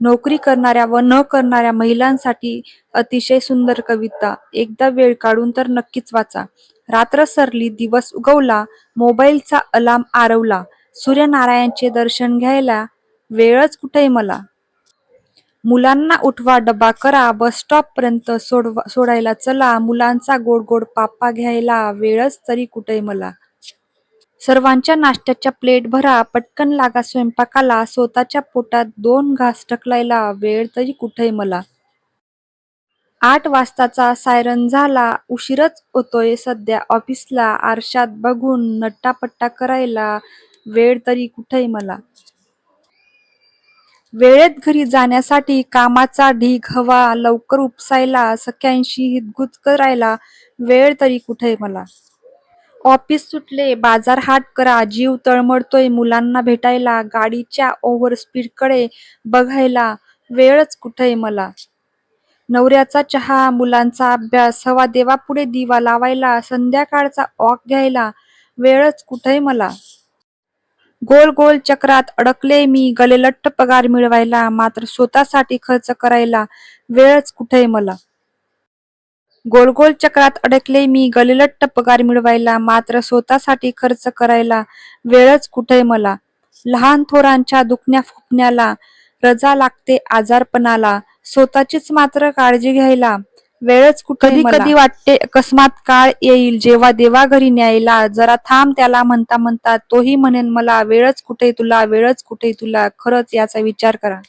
नोकरी करणाऱ्या व न करणाऱ्या महिलांसाठी अतिशय सुंदर कविता. एकदा वेळ काढून तर नक्कीच वाचा. रात्र सरली दिवस उगवला मोबाईलचा अलार्म आरवला. सूर्यनारायणचे दर्शन घ्यायला वेळच कुठे मला? मुलांना उठवा डबा करा बस स्टॉप पर्यंत सोडवा सोडायला चला. मुलांचा गोड गोड पापा घ्यायला वेळच तरी कुठे मला? सर्वांच्या नाश्त्याच्या प्लेट भरा पटकन लागा स्वयंपाकाला. स्वतःच्या पोटात दोन घास ढकलायला वेळ तरी कुठे मला. आठ वाजताचा सायरन झाला. उशीरच होतोय सध्या ऑफिसला. आरशात बघून नट्टापट्टा करायला वेळ तरी कुठे मला. वेळेत घरी जाण्यासाठी कामाचा ढीग हवा. लवकर उपसायला सख्यांशी हितगुज करायला वेळ तरी कुठे मला. ऑफिस सुटले बाजार हाट करा जीव तळमळतोय मुलांना भेटायला गाडीच्या ओव्हर स्पीडकडे बघायला वेळच कुठे मला. नवऱ्याचा चहा मुलांचा अभ्यास हवा देवापुढे दिवा लावायला संध्याकाळचा वॉक घ्यायला वेळच कुठे मला. गोल गोल चक्रात अडकले मी गलेलट्ट पगार मिळवायला मात्र स्वतःसाठी खर्च करायला वेळच कुठे मला. गोल गोल चक्रात अडकले मी. गलेलट्ट पगार मिळवायला मात्र स्वतःसाठी खर्च करायला वेळच कुठे मला. लहान थोरांच्या दुखण्या फुकण्याला रजा लागते आजारपणाला. स्वतःचीच मात्र काळजी घ्यायला वेळच कुठे कधी कधी वाटते अकस्मात काळ येईल जेव्हा देवा घरी न्यायला. जरा थांब त्याला म्हणता म्हणता तोही म्हणेन मला वेळच कुठे तुला वेळच कुठे तुला. खरंच याचा विचार करा.